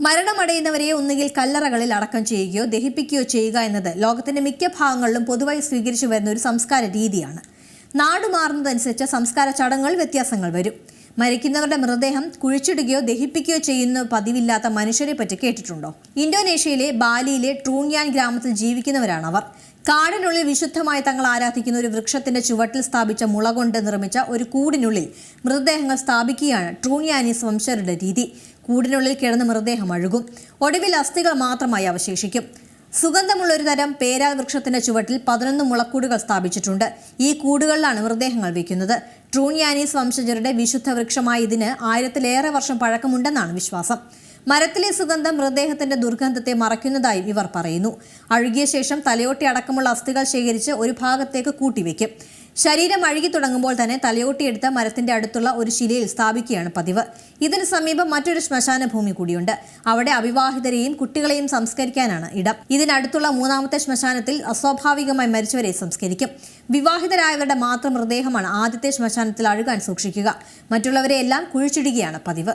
മരണമടയുന്നവരെ ഒന്നുകിൽ കല്ലറകളിൽ അടക്കം ചെയ്യുകയോ ദഹിപ്പിക്കുകയോ ചെയ്യുക എന്നത് ലോകത്തിന്റെ മിക്ക ഭാഗങ്ങളിലും പൊതുവായി സ്വീകരിച്ചു വരുന്ന ഒരു സംസ്കാര രീതിയാണ്. നാട് മാറുന്നതനുസരിച്ച് സംസ്കാര ചടങ്ങുകൾ വ്യത്യാസങ്ങൾ വരും. മരിക്കുന്നവരുടെ മൃതദേഹം കുഴിച്ചിടുകയോ ദഹിപ്പിക്കുകയോ ചെയ്യുന്ന പതിവില്ലാത്ത മനുഷ്യരെ പറ്റി കേട്ടിട്ടുണ്ടോ? ഇന്തോനേഷ്യയിലെ ബാലിയിലെ ട്രൂൺയാൻ ഗ്രാമത്തിൽ ജീവിക്കുന്നവരാണ് അവർ കാടിനുള്ളിൽ വിശുദ്ധമായി തങ്ങൾ ആരാധിക്കുന്ന ഒരു വൃക്ഷത്തിന്റെ ചുവട്ടിൽ സ്ഥാപിച്ച മുള കൊണ്ട് നിർമ്മിച്ച ഒരു കൂടിനുള്ളിൽ മൃതദേഹങ്ങൾ സ്ഥാപിക്കുകയാണ് ട്രൂണിയാനിസ് വംശരുടെ രീതി. കൂടിനുള്ളിൽ കിടന്ന് മൃതദേഹം അഴുകും. ഒടുവിൽ അസ്ഥികൾ മാത്രമായി അവശേഷിക്കും. സുഗന്ധമുള്ള ഒരു തരം പേരാൽ വൃക്ഷത്തിന്റെ ചുവട്ടിൽ പതിനൊന്ന് മുളക്കൂടുകൾ സ്ഥാപിച്ചിട്ടുണ്ട്. ഈ കൂടുകളിലാണ് മൃതദേഹങ്ങൾ വയ്ക്കുന്നത് ട്രൂൺയാനീസ് വംശജരുടെ വിശുദ്ധ വൃക്ഷമായ ഇതിന് ആയിരത്തിലേറെ വർഷം പഴക്കമുണ്ടെന്നാണ് വിശ്വാസം. മരത്തിലെ സുഗന്ധം മൃതദേഹത്തിന്റെ ദുർഗന്ധത്തെ മറയ്ക്കുന്നതായും ഇവർ പറയുന്നു. അഴുകിയ ശേഷം തലയോട്ടി അടക്കമുള്ള അസ്ഥികൾ ശേഖരിച്ച് ഒരു ഭാഗത്തേക്ക് കൂട്ടിവെക്കും. ശരീരം അഴുകി തുടങ്ങുമ്പോൾ തന്നെ തലയോട്ടിയെടുത്ത് മരത്തിന്റെ അടുത്തുള്ള ഒരു ശിലയിൽ സ്ഥാപിക്കുകയാണ് പതിവ്. ഇതിന് സമീപം മറ്റൊരു ശ്മശാന ഭൂമി കൂടിയുണ്ട്. അവിടെ അവിവാഹിതരെയും കുട്ടികളെയും സംസ്കരിക്കാനാണ് ഇടം. ഇതിനടുത്തുള്ള മൂന്നാമത്തെ ശ്മശാനത്തിൽ അസ്വാഭാവികമായി മരിച്ചവരെ സംസ്കരിക്കും. വിവാഹിതരായവരുടെ മാത്രം മൃതദേഹമാണ് ആദ്യത്തെ ശ്മശാനത്തിൽ അഴുകാൻ സൂക്ഷിക്കുക. മറ്റുള്ളവരെ എല്ലാം കുഴിച്ചിടുകയാണ് പതിവ്.